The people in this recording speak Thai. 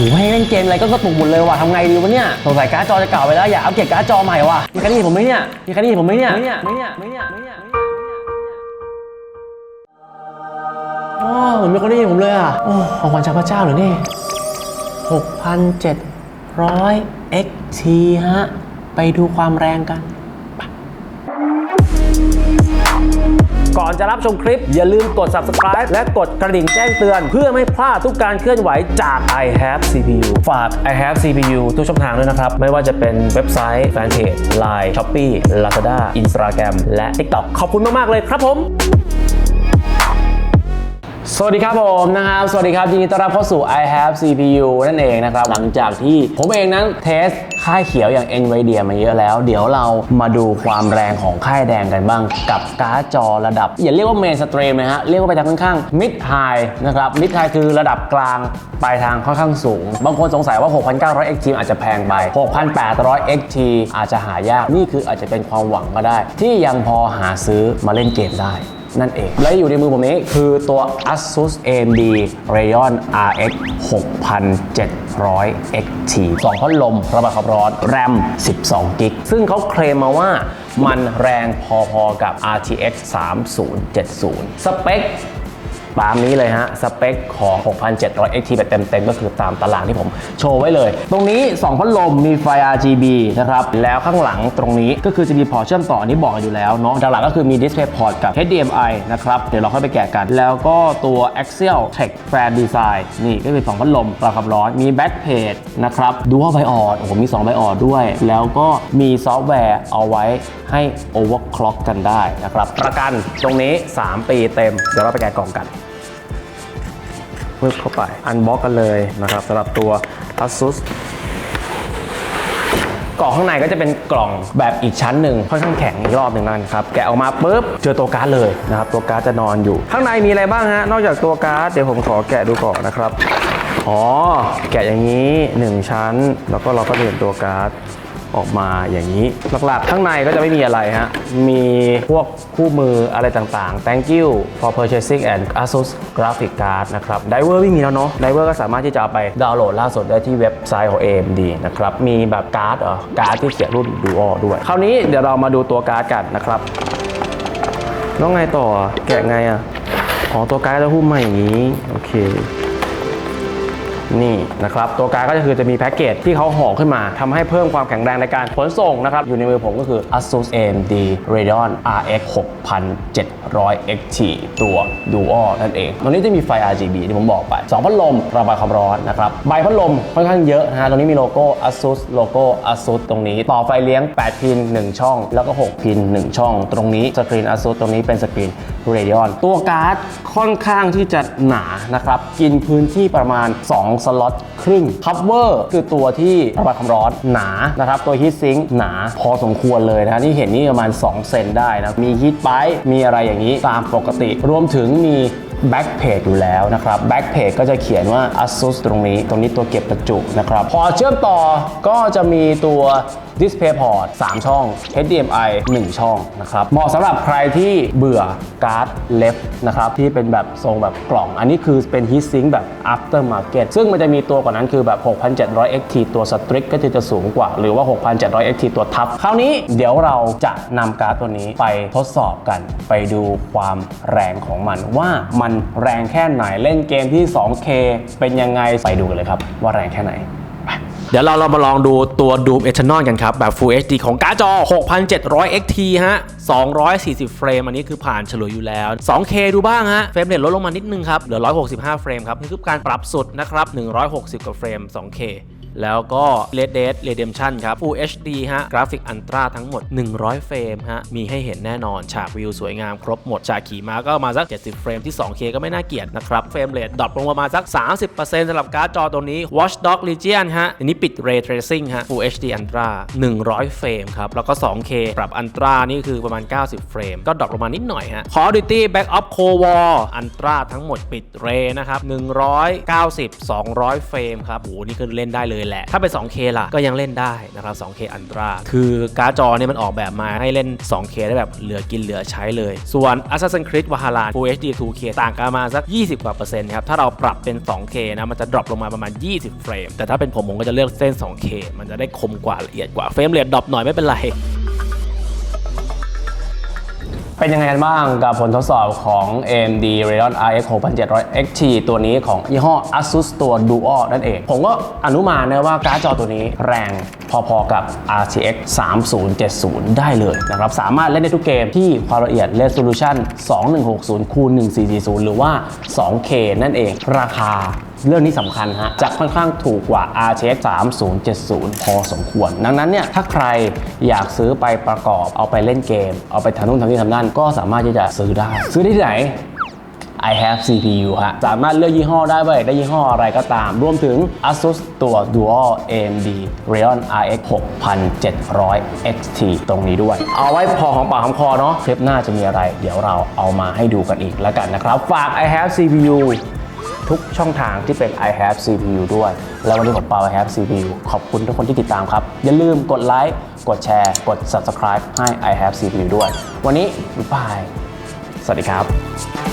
โหให้เล่นเกมอะไรก็กระตุกหมดเลยว่ะทำไงดีวะเนี่ยสงสัยการ์ดจอจะเก่าไปแล้วอยากอัปเกรดการ์ดจอใหม่ว่ะมีใครได้ยินผมไหมเนี่ยมีใครได้ยินผมไหมเนี่ยไม่เนี่ยไม่เนี่ยไม่เนี่ยไม่เนี่ยไม่เนี่ยอ๋อเหมือนมีคนได้ยินผมเลยอะโอ้ของขวัญจากพระเจ้าเหรอนี่6,700 XT ฮะ ไปดูความแรงกัน ก่อนจะรับชมคลิป อย่าลืมกด subscribe และกดกระดิ่งแจ้งเตือน เพื่อไม่พลาดทุกการเคลื่อนไหวจาก i have CPU ฝาก i have CPU ทุกช่องทางด้วยนะครับ ไม่ว่าจะเป็นเว็บไซต์แฟนเพจ Line Shopee Lazada Instagram และ TikTok ขอบคุณมาก ๆ เลยครับผม สวัสดีครับผมนะครับ สวัสดีครับยินดีต้อนรับเข้าสู่ i have CPU นั่นเองนะครับ หลังจากที่ผมเองนั้นเทสค่ายเขียวอย่าง NVIDIA มาเยอะแล้ว เดี๋ยวเรามาดูความแรงของค่ายแดงกันบ้าง กับการ์ดจอระดับ อย่าเรียกว่าเมนสตรีมนะฮะ เรียกว่าไปทางข้างๆ mid high นะครับ mid high คือระดับกลางปลายทางค่อนข้างสูง บางคนสงสัยว่า 6,900 XT อาจจะแพงไป 6,800 XT อาจจะหายาก นี่คืออาจจะเป็นความหวังก็ได้ ที่ยังพอหาซื้อมาเล่นเกมได้ นั่นเอง และอยู่ในมือผมนี้คือตัว ASUS AMD Radeon RX 6700 XT 2พัดลมระบายความร้อน แรม 12 กิก ซึ่งเขาเคลมมาว่ามันแรงพอๆกับ RTX 3070 สเปค ตามนี้เลยฮะ สเปคของ 6,700 XT แบบเต็มๆ ก็คือตามตารางที่ผมโชว์ไว้เลย ตรงนี้ 2 พัดลมมีไฟ RGB นะครับ แล้วข้างหลังตรงนี้ก็คือจะมีพอร์ตเชื่อมต่ออันนี้บอกอยู่แล้วเนาะด้านหลังก็คือมี Display Port กับ HDMI นะครับ เดี๋ยวเราค่อยไปแกะกัน แล้วก็ตัว Axial Tech Fan Design นี่ก็เป็น2พัดลมปรับความร้อน มี Back Plate นะครับ Dual BIOS โอ้โหมี2 BIOS ด้วย แล้วก็มีซอฟต์แวร์เอาไว้ให้ overclock กันได้นะครับประกันตรงนี้ 3 ปีเต็ม เดี๋ยวเราไปแกะกล่องกัน ปึ๊บเข้าไป อันบล็อกกันเลยนะครับสำหรับตัว ASUS กล่องข้างในก็จะเป็นกล่องแบบอีกชั้นหนึ่งค่อนข้างแข็งอีกรอบหนึ่งนั่นครับแกะออกมาปุ๊บเจอตัวการ์ดเลยนะครับตัวการ์ดจะนอนอยู่ ข้างในมีอะไรบ้างฮะนอกจากตัวการ์ดเดี๋ยวผมขอแกะดูก่อนนะครับอ๋อแกะอย่างนี้ 1 ชั้น แล้วก็เราก็จะเห็นตัวการ์ด ออกมาอย่างนี้ หลักๆ ข้างในก็จะไม่มีอะไรฮะ มีพวกคู่มืออะไรต่างๆ thank you for purchasing and ASUS graphic card นะครับ Diver ไม่มีแล้วเนาะ Diver ก็สามารถที่จะเอาไปดาวน์โหลดล่าสุดได้ที่เว็บไซต์ของ AMD นะครับ มีแบบการ์ดเหรอการ์ดที่เขียนรุ่น Dual ด้วย คราวนี้เดี๋ยวเรามาดูตัวการ์ดกันนะครับแล้วไงต่อแกะไงอะอ๋อตัวการ์ดจะหุ้มมาอย่างนี้ โอเค นี่นะครับตัวการดก็คือจะมีแพ็กเกจที่เขาห่อขึ้นมาทำให้เพิ่มความแข็งแรงในการขนส่งนะครับ อยู่ในมือผมก็คือ ASUS AMD Radeon RX 6700 XT ตัว Dual นั่นเองตรงนี้จะมีไฟ RGB ที่ผมบอกไป 2 พัดลมระบายความร้อนนะครับใบพัดลมค่อนข้างเยอะนะฮะตรงนี้มีโลโก้ ASUS โลโก้ ASUS ตรงนี้ ต่อไฟเลี้ยง 8 พิน 1 ช่อง แล้วก็ 6 พิน 1 ช่อง ตรงนี้สกรีน ASUS ตรงนี้เป็นสกรีน Radeon ตัวการ์ดค่อนข้างที่จะหนานะครับกินพื้นที่ประมาณ 2สล็อตครึ่ง cover คือตัวที่ระบายความร้อนหนานะครับ ตัวฮีทซิงค์หนาพอสมควรเลยนะที่เห็นนี่ประมาณ 2 เซนได้นะ มีฮีทไปมีอะไรอย่างนี้ตามปกติ รวมถึงมี back page อยู่แล้วนะครับ back page ก็จะเขียนว่า ASUS ตรงนี้ ตรงนี้ตัวเก็บประจุนะครับ พอเชื่อมต่อก็จะมีตัว Display Port 3 ช่อง HDMI 1 ช่องนะครับ เหมาะสำหรับใครที่เบื่อการ์ดเล็บนะครับ ที่เป็นแบบทรงแบบกล่อง อันนี้คือเป็น Heat Sink แบบ After Market ซึ่งมันจะมีตัวกว่านั้นคือแบบ 6,700 XT ตัว Strict ก็จะจะสูงกว่า หรือว่า 6,700 XT ตัวทับ คราวนี้เดี๋ยวเราจะนำการ์ดตัวนี้ไปทดสอบกัน ไปดูความแรงของมันว่ามันแรงแค่ไหนเล่นเกมที่ 2K เป็นยังไงไปดูกันเลยครับ ว่าแรงแค่ไหน เดี๋ยวเราเรามาลองดูตัว Doom Eternal กันครับ แบบ Full HD ของการ์ดจอ 6,700 XT ฮะ 240 เฟรม อันนี้คือผ่านเฉลยอยู่แล้ว 2K ดูบ้างฮะ เฟรมเรทลดลงมานิดนึงครับ เหลือ 165 เฟรมครับ นี่คือการปรับสุดนะครับ 160 กว่าเฟรม 2K แล้วก็ Red Dead Redemption ครับ Full HD ฮะ กราฟิกอันตราทั้งหมด 100 เฟรมฮะ มีให้เห็นแน่นอน ฉากวิวสวยงามครบหมด ฉากขี่ม้าก็มาสัก 70 เฟรมที่ 2K ก็ไม่น่าเกลียดนะครับ เฟรมเรทดรอปลงประมาณสัก 30%สำหรับการ์ดจอตัวนี้ Watchdog Legion ฮะ อันนี้ปิด Ray Tracing ฮะ Full HD Ultra 100 เฟรมครับ แล้วก็ 2K ปรับอันตรานี่คือประมาณ 90 เฟรม ก็ดรอปลงมานิดหน่อยฮะ Call of Duty Black Ops Cold War อันตราทั้งหมดปิด Ray นะครับ190 200 เฟรมครับโอ้โหนี่คือเล่นได้เลยเลยแหละ ถ้าเป็น 2K ล่ะก็ยังเล่นได้นะครับ 2K อันตราคือการ์ดจอเนี่ยมันออกแบบมาให้เล่น 2K ได้แบบเหลือกินเหลือใช้เลย ส่วน Assassin's Creed Valhalla Full HD 2K ต่างกันมาสัก 20 กว่าเปอร์เซ็นต์ครับ ถ้าเราปรับเป็น 2K นะ มันจะดรอปลงมาประมาณ 20 เฟรม แต่ถ้าเป็นผมผมก็จะเลือกเส้น 2K มันจะได้คมกว่าละเอียดกว่า เฟรมเรทดรอปหน่อยไม่เป็นไร เป็นยังไงกันบ้างกับผลทดสอบของ AMD Radeon RX 6700 XT ตัวนี้ของยี่ห้อ ASUS ตัว Duo นั่นเอง ผมก็อนุมานนะว่าการ์ดจอตัวนี้แรงพอๆกับ RTX 3070 ได้เลยนะครับ สามารถเล่นได้ทุกเกมที่ความละเอียด Resolution 2160คูณ1440 หรือว่า 2K นั่นเอง ราคา เรื่องนี้สำคัญฮะจะค่อนข้างถูกกว่า RTX 3070 พอสมควร ดังนั้นเนี่ยถ้าใครอยากซื้อไปประกอบเอาไปเล่นเกม เอาไปทำนู่นทำนี่ทำนั่นก็สามารถที่จะซื้อได้ ซื้อได้ที่ไหน I have CPU ฮะ สามารถเลือกยี่ห้อได้ว่าอยได้ยี่ห้ออะไรก็ตาม รวมถึง ASUS ตัว Dual AMD Radeon RX 6700 XT ตรงนี้ด้วย เอาไว้พอของปากของคอเนาะ คลิปหน้าจะมีอะไร เดี๋ยวเราเอามาให้ดูกันอีกแล้วกันนะครับ ฝาก I have CPU ทุกช่องทางที่เป็น I have CPU ด้วย แล้ววันนี้ผมเปา I have CPU ขอบคุณทุกคนที่ติดตามครับ อย่าลืมกดไลค์กดแชร์ กด subscribe ให้ I have CPU ด้วย วันนี้บ๊ายบาย สวัสดีครับ